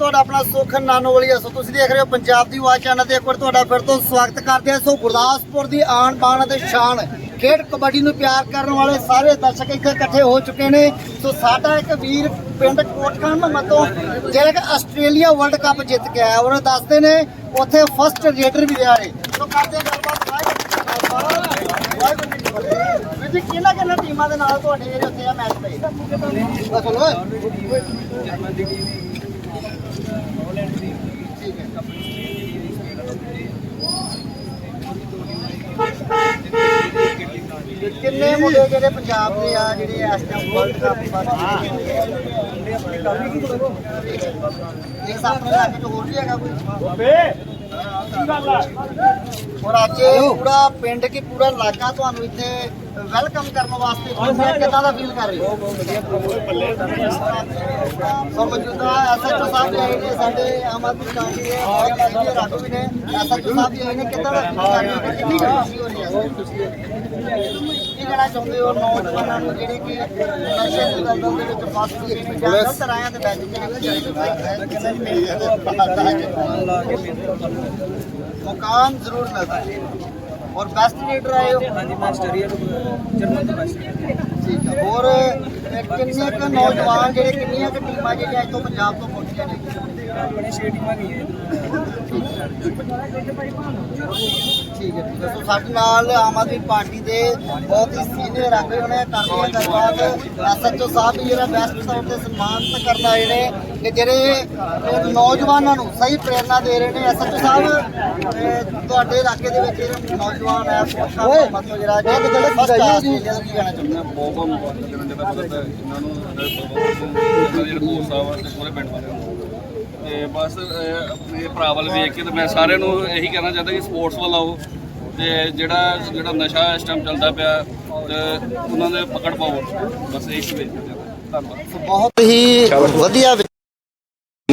ਮੈਂ ਤੁਹਾਡਾ ਆਪਣਾ ਸੁਖ ਨਾਨੋਵਾਲੀਆ ਸੋ ਤੁਸੀਂ ਦੇਖ ਰਹੇ ਹੋ ਪੰਜਾਬ ਦੀ ਆਵਾਜ਼ ਚੈਨਲ ਤੇ। ਇੱਕ ਵਾਰ ਤੁਹਾਡਾ ਫਿਰ ਤੋਂ ਸਵਾਗਤ ਕਰਦੇ ਹਾਂ। ਸੋ ਗੁਰਦਾਸਪੁਰ ਦੀ ਆਣ ਬਾਣ ਅਤੇ ਸ਼ਾਨ ਖੇਡ ਕਬੱਡੀ ਨੂੰ ਪਿਆਰ ਕਰਨ ਵਾਲੇ ਸਾਰੇ ਦਰਸ਼ਕ ਇੱਥੇ ਇਕੱਠੇ ਹੋ ਚੁੱਕੇ ਨੇ। ਸੋ ਸਾਡਾ ਇੱਕ ਵੀਰ ਪਿੰਡ ਕੋਟਖਾਨ ਮਹੱਮਦ ਤੋਂ ਜਿਹੜਾ ਕਿ ਆਸਟ੍ਰੇਲੀਆ ਵਰਲਡ ਕੱਪ ਜਿੱਤ ਕੇ ਆਇਆ। ਉਹਨਾਂ ਦੱਸਦੇ ਨੇ ਉੱਥੇ ਫਸਟ ਰੇਡਰ ਵੀ ਰਿਹਾ ਨੇ ਸੋ ਕਰਦੇ ਹਾਂ ਗੱਲਬਾਤ। ਵਾਹਿਗੁਰੂ ਜੀ ਕਾ ਖਾਲਸਾ, ਵਾਹਿਗੁਰੂ ਜੀ ਕੀ ਫਤਿਹ। ਵੀਰ ਜੀ ਕਿਹਨਾਂ ਕਿਹਨਾਂ ਟੀਮਾਂ ਦੇ ਨਾਲ ਤੁਹਾਡੇ ਜਿਹੜੇ ਉੱਥੇ ਆ ਮੈਚ ਪਏ ਦੱਸੋ ਲੋ ਕਿੰਨੇ ਮੁੰਡੇ ਜਿਹੜੇ ਪੰਜਾਬ ਦੇ ਆ ਜਿਹੜੇ ਇਸ ਟਾਈਮ ਵਰਲਡ ਕੱਪ ਇਹ ਸਾਹਮਣੇ ਲੱਗ ਤੋਂ ਹੋਰ ਵੀ ਹੈਗਾ ਕੋਈ? ਔਰ ਅੱਜ ਪੂਰਾ ਪਿੰਡ ਕੀ ਪੂਰਾ ਇਲਾਕਾ ਤੁਹਾਨੂੰ ਇੱਥੇ ਵੈਲਕਮ ਕਰਨ ਵਾਸਤੇ ਪਹੁੰਚਿਆ ਕਿੱਦਾਂ ਦਾ ਫੀਲ ਕਰ ਰਹੇ ਹੋ? ਸੋ ਮੌਜੂਦਾ ਐਸਐਚਓ ਸਾਹਿਬ ਵੀ ਆਏ ਨੇ ਸਾਡੇ ਆਮ ਆਦਮੀ ਪਾਰਟੀ ਦੇ ਪਾਰਟੀ ਰਾਘੋ ਵੀ ਨੇ ਐਸਐਚਓ ਸਾਹਿਬ ਵੀ ਆਏ ਨੇ ਕਿੱਦਾਂ ਦਾ feel ਕਰ ਰਹੇ ਹੋ? ਕਿੰਨੀ ਕੁ ਖੁਸ਼ੀ ਹੋ ਰਹੀ ਹੈ? ਕੀ ਕਹਿਣਾ ਚਾਹੁੰਦੇ ਹੋ ਨੌਜਵਾਨਾਂ ਨੂੰ ਜਿਹੜੇ ਕਿ ਨਸ਼ੇ ਦੀ ਦਲਦਲ ਦੇ ਵਿੱਚ ਫਸ ਚੁੱਕੇ ਨੇ ਜਾਂ ਗਲਤ ਰਾਹਾਂ ਤੇ ਬੈਠ ਚੁੱਕੇ ਨੇ ਮੁਕਾਮ ਜ਼ਰੂਰ ਮਿਲਦਾ ਹੈ? ਔਰ ਬੈਸਟ ਲੀਡਰ ਆਏ ਹੋ ਹਾਂਜੀ ਮਾਸਟਰ ਹੀ ਜਰਮਨ ਤੋਂ ਬੈਸਟ ਠੀਕ ਹੈ ਹੋਰ ਕਿੰਨੇ ਕੁ ਨੌਜਵਾਨ ਜਿਹੜੇ ਕਿੰਨੀਆਂ ਕੁ ਟੀਮਾਂ ਜਿਹੜੀਆਂ ਤੋਂ ਪੰਜਾਬ ਤੋਂ ਪਹੁੰਚੀਆਂ ਨੇ ਆਪਣੇ ਛੇ ਟੀਮਾਂ ਗਈਆਂ ਠੀਕ ਹੈ ਠੀਕ ਹੈ ਸੋ ਸਾਡੇ ਨਾਲ ਆਮ ਆਦਮੀ ਪਾਰਟੀ ਦੇ ਬਹੁਤ ਹੀ ਸੀਨੀਅਰ ਆਗੂ ਨੇ ਕਰਦੇ ਗੱਲਬਾਤ। ਐਸਐਚਓ ਸਾਹਿਬ ਵੀ ਜਿਹੜਾ ਬੈਸਟ ਤੌਰ ਤੇ ਸਨਮਾਨਿਤ ਕਰਨ ਆਏ ਨੇ। ਕਿ ਜਿਹੜੇ ਨੌਜਵਾਨਾਂ ਨੂੰ ਸਹੀ ਪ੍ਰੇਰਣਾ ਦੇ ਰਹੇ ਨੇ ਐਸਐਚਓ ਸਾਹਿਬ ਤੁਹਾਡੇ ਇਲਾਕੇ ਦੇ ਵਿੱਚ ਜਿਹੜੇ ਨੌਜਵਾਨ ਹੈ ਓਏ ਮਤਲਬ ਜਿਹੜਾ ਜਿਹੜੇ ਫਸਟ ਆ ਕੀ ਕਹਿਣਾ ਚਾਹੁੰਦੇ ਹੋ? ਬਹੁਤ ਬਹੁਤ ਮੁਬਾਰਕ ਦੇਣਾ ਚਾਹੁੰਦਾ ਮਦਦ ਇਹਨਾਂ ਨੂੰ ਇਹਨਾਂ ਦੇ ਜਿਹੜੇ ਦੋਸਤ ਸਾਹਿਬ ਤੇ ਪੂਰੇ ਪਿੰਡ ਵਾਲਿਆਂ ਨੂੰ। ਤੇ ਬਸ ਆਪਣੇ ਭਰਾ ਵੱਲ ਵੇਖ ਕੇ ਤੇ ਮੈਂ ਸਾਰਿਆਂ ਨੂੰ ਇਹੀ ਕਹਿਣਾ ਚਾਹੁੰਦਾ ਕਿ ਸਪੋਰਟਸ ਵੱਲ ਆਓ। ਤੇ ਜਿਹੜਾ ਜਿਹੜਾ ਨਸ਼ਾ ਇਸ ਟਾਈਮ ਚੱਲਦਾ ਪਿਆ ਤੇ ਉਹਨਾਂ ਦੇ ਪਕੜ ਪਾਓ। ਬਸ ਇਹੀ ਬੇਨਤੀ ਕਰਦਾ ਧੰਨਵਾਦ। ਬਹੁਤ ਹੀ ਵਧੀਆ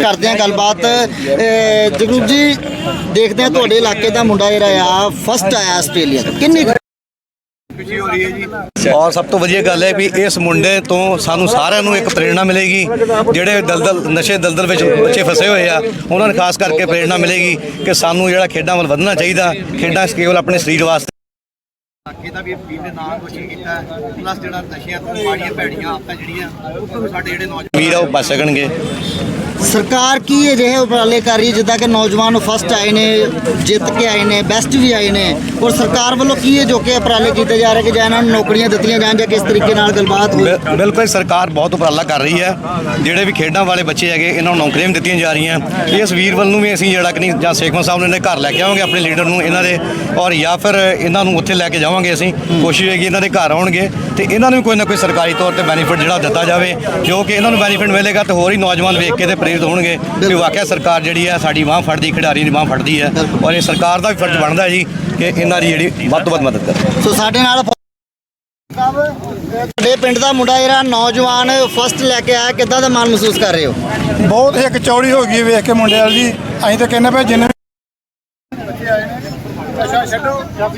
ਕਰਦੇ ਆ ਗੱਲਬਾਤ। ਜਗਰੂਪ ਜੀ ਦੇਖਦੇ ਆ ਤੁਹਾਡੇ ਇਲਾਕੇ ਦਾ ਮੁੰਡਾ ਜਿਹੜਾ ਆ ਫਸਟ ਆਇਆ ਆਸਟ੍ਰੇਲੀਆ ਤੋਂ। ਕਿੰਨੀ ਔਰ ਸਭ ਤੋਂ ਵਧੀਆ ਗੱਲ ਹੈ ਵੀ ਇਸ ਮੁੰਡੇ ਤੋਂ ਸਾਨੂੰ ਸਾਰਿਆਂ ਨੂੰ ਇੱਕ ਪ੍ਰੇਰਣਾ ਮਿਲੇਗੀ। ਜਿਹੜੇ ਦਲਦਲ ਨਸ਼ੇ ਦਲਦਲ ਵਿੱਚ ਬੱਚੇ ਫਸੇ ਹੋਏ ਆ ਉਹਨਾਂ ਨੂੰ ਖਾਸ ਕਰਕੇ ਪ੍ਰੇਰਣਾ ਮਿਲੇਗੀ ਕਿ ਸਾਨੂੰ ਜਿਹੜਾ ਖੇਡਾਂ ਵੱਲ ਵਧਣਾ ਚਾਹੀਦਾ ਖੇਡਾਂ ਕੇਵਲ ਆਪਣੇ ਸਰੀਰ ਵਾਸਤੇ। ਇਲਾਕੇ ਦਾ ਵੀ ਵੀਰ ਨੇ ਨਾਮ ਰੋਸ਼ਨ ਕੀਤਾ ਪਲੱਸ ਜਿਹੜਾ ਨਸ਼ਿਆਂ ਤੋਂ ਮਾੜੀਆਂ ਪੈੜੀਆਂ ਆਪਾਂ ਜਿਹੜੀਆਂ ਉਹ ਸਾਡੇ ਜਿਹੜੇ ਨੌਜਵਾਨ ਵੀਰ ਆ ਉਹ ਬਚ ਸਕਣਗੇ। ਸਰਕਾਰ ਕੀ ਅਜਿਹੇ ਉਪਰਾਲੇ ਕਰ ਰਹੀ ਹੈ, ਜਿੱਦਾਂ ਕਿ ਨੌਜਵਾਨ ਫਸਟ ਆਏ ਨੇ, ਜਿੱਤ ਕੇ ਆਏ ਨੇ ਬੈਸਟ ਵੀ ਆਏ ਨੇ। ਔਰ ਸਰਕਾਰ ਵੱਲੋਂ ਕੀ ਅਜੋਕੇ ਉਪਰਾਲੇ ਕੀਤੇ ਜਾ ਰਹੇ ਕਿ ਜਾਂ ਇਹਨਾਂ ਨੂੰ ਨੌਕਰੀਆਂ ਦਿੱਤੀਆਂ ਜਾਣ ਜਾਂ ਕਿਸ ਤਰੀਕੇ ਨਾਲ ਗੱਲਬਾਤ ਹੋਈ? ਬਿਲਕੁਲ ਸਰਕਾਰ ਬਹੁਤ ਉਪਰਾਲਾ ਕਰ ਰਹੀ ਹੈ। ਜਿਹੜੇ ਵੀ ਖੇਡਾਂ ਵਾਲੇ ਬੱਚੇ ਹੈਗੇ, ਇਹਨਾਂ ਨੂੰ ਨੌਕਰੀਆਂ ਵੀ ਦਿੱਤੀਆਂ ਜਾ ਰਹੀਆਂ। ਇਸ ਵੀਰ ਵੱਲ ਨੂੰ ਵੀ ਅਸੀਂ ਜਿਹੜਾ ਕਿ ਨਹੀਂ, ਜਾਂ ਸੇਖਵਾਂ ਸਾਹਿਬ ਨੂੰ ਇਹਨੇ ਘਰ ਲੈ ਕੇ ਆਵਾਂਗੇ, ਆਪਣੇ ਲੀਡਰ ਨੂੰ, ਇਹਨਾਂ ਦੇ। ਔਰ ਜਾਂ ਫਿਰ ਇਹਨਾਂ ਨੂੰ ਉੱਥੇ ਲੈ ਕੇ ਜਾਵਾਂਗੇ ਅਸੀਂ। ਕੋਸ਼ਿਸ਼ ਹੋਏਗੀ ਇਹਨਾਂ ਦੇ ਘਰ ਆਉਣਗੇ। ਤੇ ਇਹਨਾਂ ਨੂੰ ਵੀ ਕੋਈ ਨਾ ਕੋਈ ਸਰਕਾਰੀ ਤੌਰ ਤੇ ਬੈਨੀਫਿਟ ਜਿਹੜਾ ਦਿੱਤਾ ਜਾਵੇ, ਜੋ ਕਿ ਇਹਨਾਂ ਨੂੰ ਬੈਨੀਫਿਟ ਮਿਲੇਗਾ ਤੇ ਹੋਰ ਹੀ ਨੌਜਵਾਨ ਵੇਖ ਕੇ ਤੇ ਪ੍ਰੇਰਿਤ ਹੋਣਗੇ ਕਿ ਵਾਕਿਆ ਸਰਕਾਰ ਜਿਹੜੀ ਹੈ ਸਾਡੀ ਬਾਹ ਫੜਦੀ ਖਿਡਾਰੀ ਦੀ ਬਾਹ ਫੜਦੀ ਹੈ ਔਰ ਇਹ ਸਰਕਾਰ ਦਾ ਵੀ ਫਰਜ਼ ਬਣਦਾ ਹੈ ਜੀ ਕਿ ਇਹਨਾਂ ਦੀ ਜਿਹੜੀ ਵੱਧ ਤੋਂ ਵੱਧ ਮਦਦ ਕਰੇ। ਸੋ ਸਾਡੇ ਨਾਲ ਤੁਹਾਡੇ ਪਿੰਡ ਦਾ ਮੁੰਡਾ ਜਿਹੜਾ ਨੌਜਵਾਨ ਫਸਟ ਲੈ ਕੇ ਆਇਆ ਕਿੱਦਾਂ ਦਾ ਮਾਣ ਮਹਿਸੂਸ ਕਰ ਰਹੇ ਹੋ? ਬਹੁਤ ਇੱਕ ਚੌੜੀ ਹੋ ਗਈ ਵੇਖ ਕੇ ਮੁੰਡੇ ਵਾਲੀ। ਜੀ ਅਸੀਂ ਤਾਂ ਕਹਿੰਦੇ ਪਏ ਜਿੰਨੇ ਨਸ਼ਾ ਛੱਡੋ ਗਲਤ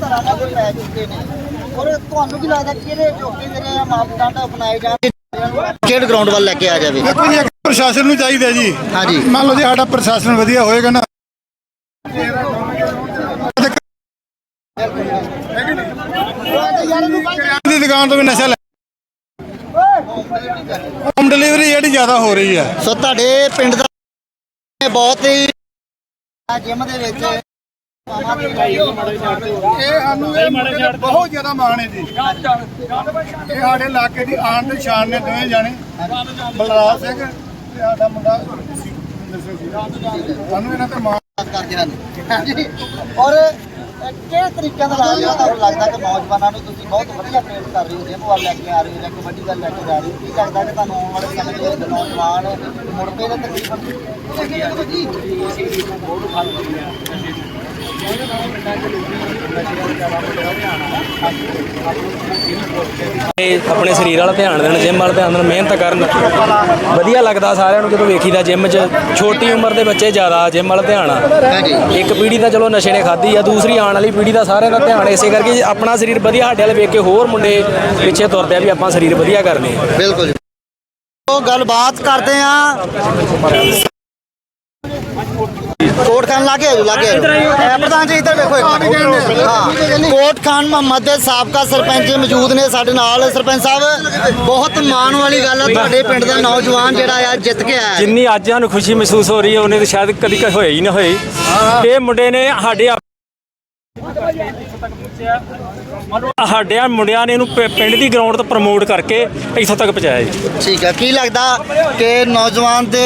ਰਾਹਾਂ ਤੇ ਪੈ ਚੁੱਕੇ ਨੇ। ਔਰ ਤੁਹਾਨੂੰ ਕੀ ਲੱਗਦਾ ਕਿਹੜੇ ਜੋਗੇ ਜਿਹੜੇ ਆ ਮਾਪਦੰਡ ਅਪਣਾਏ ਜਾਣ? ਖੇਡ ਗਰਾਊਂਡ ਵੱਲ ਲੈ ਕੇ ਆ ਜਾਵੇ? ਦੇਖੋ ਜੀ ਇੱਕ ਪ੍ਰਸ਼ਾਸਨ ਨੂੰ ਚਾਹੀਦਾ ਜੀ। ਹਾਂਜੀ। ਮੰਨ ਲਓ ਜੇ ਸਾਡਾ ਪ੍ਰਸ਼ਾਸਨ ਵਧੀਆ ਹੋਏਗਾ ਨਾ। ਦੀ ਦੁਕਾਨ ਤੋਂ ਵੀ ਨਸ਼ਾ ਲੈ ਹੋਮ ਡਿਲੀਵਰੀ ਜਿਹੜੀ ਜ਼ਿਆਦਾ ਹੋ ਰਹੀ ਹੈ। ਸੋ ਤੁਹਾਡੇ ਪਿੰਡ ਦਾ ਬਹੁਤ ਹੀ ਜਿਮ ਦੇ ਵਿੱਚ ਇਹ ਸਾਨੂੰ ਇਹ ਬਹੁਤ ਜ਼ਿਆਦਾ ਮਾਣ ਹੈ ਜੀ। ਇਹ ਸਾਡੇ ਇਲਾਕੇ ਦੀ ਆਣ ਤੇ ਸ਼ਾਨ ਨੇ ਦੋਵੇਂ ਜਾਣੇ, ਬਲਰਾਜ ਸਿੰਘ ਤੇ ਸਾਡਾ ਮੁੰਡਾ ਸਾਨੂੰ ਇਹਨਾਂ ਤੇ ਮਾਣ ਕਰਦੇ ਹਨ ਔਰ ਕਿਹੜੇ ਤਰੀਕੇ ਦਾ ਨਾਲ ਤੁਹਾਨੂੰ ਲੱਗਦਾ ਕਿ ਨੌਜਵਾਨਾਂ ਨੂੰ ਤੁਸੀਂ ਬਹੁਤ ਵਧੀਆ ਪ੍ਰੇਰਿਤ ਕਰ ਰਹੇ ਹੋ ਜਿਮ ਵੱਲ ਲੈ ਕੇ ਆ ਰਹੇ ਹੋ ਜਾਂ ਕਬੱਡੀ ਵੱਲ ਲੈ ਕੇ ਜਾ ਰਹੇ ਹੋ? ਕੀ ਲੱਗਦਾ ਕਿ ਤੁਹਾਨੂੰ ਆਉਣ ਵਾਲੇ ਸਮੇਂ ਦੇ ਵਿੱਚ ਨੌਜਵਾਨ ਮੁੜ ਪਏ ਨੇ ਤਕਰੀਬਨ? ਆਪਣੇ ਸਰੀਰ ਵਾਲਾ ਧਿਆਨ ਦੇਣ ਜਿਮ ਵਾਲਾ ਧਿਆਨ ਦੇਣ ਮਿਹਨਤ ਕਰਨ। ਵਧੀਆ ਲੱਗਦਾ ਸਾਰਿਆਂ ਨੂੰ ਜਦੋਂ ਵੇਖੀਦਾ ਜਿਮ 'ਚ। ਛੋਟੀ ਉਮਰ ਦੇ ਬੱਚੇ ਜ਼ਿਆਦਾ ਜਿਮ ਵਾਲਾ ਧਿਆਨ ਆ। ਇੱਕ ਪੀੜ੍ਹੀ ਤਾਂ ਚਲੋ ਨਸ਼ੇ ਨੇ ਖਾਧੀ ਆ ਦੂਸਰੀ ਆਉਣ ਵਾਲੀ ਪੀੜ੍ਹੀ ਦਾ ਸਾਰਿਆਂ ਦਾ ਧਿਆਨ ਇਸੇ ਕਰਕੇ ਆਪਣਾ ਸਰੀਰ ਵਧੀਆ ਸਾਡੇ ਵਾਲੇ ਵੇਖ ਕੇ ਹੋਰ ਮੁੰਡੇ ਪਿੱਛੇ ਤੁਰਦੇ ਆ ਵੀ ਆਪਾਂ ਸਰੀਰ ਵਧੀਆ ਕਰਨੇ ਬਿਲਕੁਲ ਗੱਲਬਾਤ ਕਰਦੇ ਆ। ਕੋਟ ਖਾਨ ਲਾਗੇ ਆਜੋ ਲਾਗੇ ਆਜੋ ਇਹ ਪ੍ਰਧਾਨ ਜੀ ਇੱਧਰ ਵੇਖੋ ਇੱਕ ਹਾਂ। ਕੋਟ ਖਾਨ ਮੁਹੰਮਦ ਦੇ ਸਾਬਕਾ ਸਰਪੰਚ ਮੌਜੂਦ ਨੇ ਸਾਡੇ ਨਾਲ। ਸਰਪੰਚ ਸਾਹਿਬ ਬਹੁਤ ਮਾਣ ਵਾਲੀ ਗੱਲ ਆ ਤੁਹਾਡੇ ਪਿੰਡ ਦਾ ਨੌਜਵਾਨ ਜਿਹੜਾ ਆ ਜਿੱਤ ਕੇ ਆਇਆ। ਜਿੰਨੀ ਅੱਜ ਸਾਨੂੰ ਖੁਸ਼ੀ ਮਹਿਸੂਸ ਹੋ ਰਹੀ ਹੈ ਉਹਨੇ ਤਾਂ ਸ਼ਾਇਦ ਕਦੀ ਕਦੇ ਹੋਈ ਹੀ ਨਾ ਹੋਈ ਇਹ ਮੁੰਡੇ ਨੇ ਸਾਡੇ ਆਪ- ਸਾਡੇ ਆ ਮੁੰਡਿਆਂ ਨੇ ਇਹਨੂੰ ਪਿ- ਪਿੰਡ ਦੀ ਗਰਾਊਂਡ ਤੋਂ ਪ੍ਰਮੋਟ ਕਰਕੇ ਇੱਥੋਂ ਤੱਕ ਪਹੁੰਚਾਇਆ ਜੀ। ਠੀਕ ਹੈ ਕੀ ਲੱਗਦਾ ਕਿ ਨੌਜਵਾਨ ਦੇ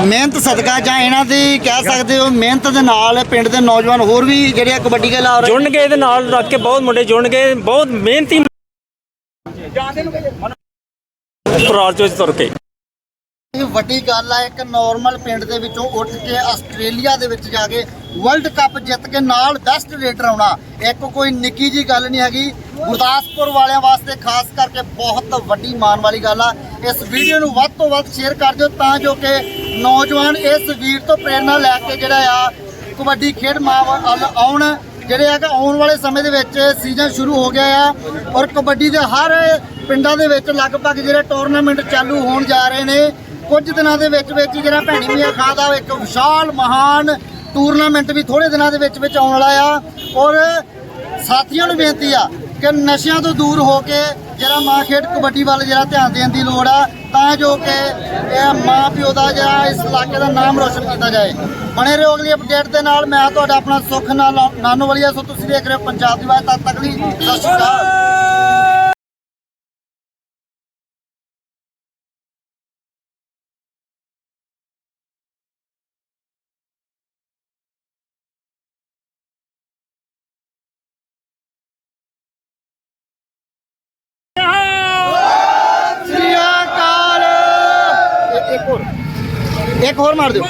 ਮਿਹਨਤ ਸਦਕਾ ਜਾਂ ਇਹਨਾਂ ਦੀ ਕਹਿ ਸਕਦੇ ਹੋ ਮਿਹਨਤ ਦੇ ਨਾਲ ਪਿੰਡ ਦੇ ਨੌਜਵਾਨ ਹੋਰ ਵੀ ਜਿਹੜੇ ਆ ਕਬੱਡੀ ਖੇਲਾ ਰਹੇ ਜੁੜਨਗੇ ਇਹਦੇ ਨਾਲ ਰੱਖ ਕੇ ਬਹੁਤ ਮੁੰਡੇ ਜੁੜਨਗੇ ਬਹੁਤ ਮਿਹਨਤੀ ਪ੍ਰਾਰ ਚੋਂ ਤੁਰ ਕੇ। ਵੱਡੀ ਗੱਲ ਆ, ਇੱਕ ਨਾਰਮਲ ਪਿੰਡ ਦੇ ਵਿੱਚੋਂ ਉੱਠ ਕੇ ਆਸਟ੍ਰੇਲੀਆ ਦੇ ਵਿੱਚ ਜਾ ਕੇ ਵਰਲਡ ਕੱਪ ਜਿੱਤ ਕੇ ਨਾਲ ਬੈਸਟ ਰੇਡਰ ਆਉਣਾ ਇੱਕ ਕੋਈ ਨਿੱਕੀ ਜੀ ਗੱਲ ਨਹੀਂ ਹੈਗੀ। ਗੁਰਦਾਸਪੁਰ ਵਾਲਿਆਂ ਵਾਸਤੇ ਖਾਸ ਕਰਕੇ ਬਹੁਤ ਵੱਡੀ ਮਾਣ ਵਾਲੀ ਗੱਲ ਆ, ਇਸ ਵੀਡੀਓ ਨੂੰ ਵੱਧ ਤੋਂ ਵੱਧ ਸ਼ੇਅਰ ਕਰ ਦਿਓ ਤਾਂ ਜੋ ਕਿ ਨੌਜਵਾਨ ਇਸ ਵੀਰ ਤੋਂ ਪ੍ਰੇਰਣਾ ਲੈ ਕੇ ਜਿਹੜਾ ਆ, ਕਬੱਡੀ ਖੇਡ ਮਾਂ ਵੱਲ ਆਉਣ। ਜਿਹੜੇ ਆ ਕਿ ਆਉਣ ਵਾਲੇ ਸਮੇਂ ਦੇ ਵਿੱਚ ਸੀਜ਼ਨ ਸ਼ੁਰੂ ਹੋ ਗਿਆ ਆ ਔਰ ਕਬੱਡੀ ਦੇ ਹਰ ਪਿੰਡਾਂ ਦੇ ਵਿੱਚ ਲਗਭਗ ਜਿਹੜੇ ਟੂਰਨਾਮੈਂਟ ਚਾਲੂ ਹੋਣ ਜਾ ਰਹੇ ਨੇ ਕੁਝ ਦਿਨਾਂ ਦੇ ਵਿੱਚ ਵਿੱਚ ਜਿਹੜਾ ਭੈਣੀ ਮੀਆਂ ਖਾਂ ਦਾ ਇੱਕ ਵਿਸ਼ਾਲ ਮਹਾਨ ਟੂਰਨਾਮੈਂਟ ਵੀ ਥੋੜੇ ਦਿਨਾਂ ਦੇ ਵਿੱਚ ਵਿੱਚ ਆਉਣ ਵਾਲਾ ਆ। ਔਰ ਸਾਥੀਆਂ ਨੂੰ ਬੇਨਤੀ ਆ ਕਿ ਨਸ਼ਿਆਂ ਤੋਂ ਦੂਰ ਹੋ ਕੇ ਜਿਹੜਾ ਮਾਂ ਖੇਡ ਕਬੱਡੀ ਵੱਲ ਜਿਹੜਾ ਧਿਆਨ ਦੇਣ ਦੀ ਲੋੜ ਆ, ਤਾਂ ਜੋ ਕਿ ਇਹ ਮਾਂ ਪਿਓ ਦਾ ਜਿਹੜਾ ਇਸ ਇਲਾਕੇ ਦਾ ਨਾਮ ਰੋਸ਼ਨ ਕੀਤਾ ਜਾਏ। ਬਣੇ ਰਹੋ ਅਗਲੀ ਅਪਡੇਟ ਦੇ ਨਾਲ। ਮੈਂ ਤੁਹਾਡਾ ਆਪਣਾ ਸੁਖ ਨਾਲ ਨਾਨੋਵਾਲੀਆ ਸੋ ਤੁਸੀਂ ਦੇਖ ਰਹੇ ਹੋ ਪੰਜਾਬ ਦੀ ਆਵਾਜ਼ ਤਦ ਤੱਕ ਲਈ। ਸਤਿ ਸ਼੍ਰੀ ਅਕਾਲ। ਇੱਕ ਹੋਰ ਮਾਰ ਦਿਓ।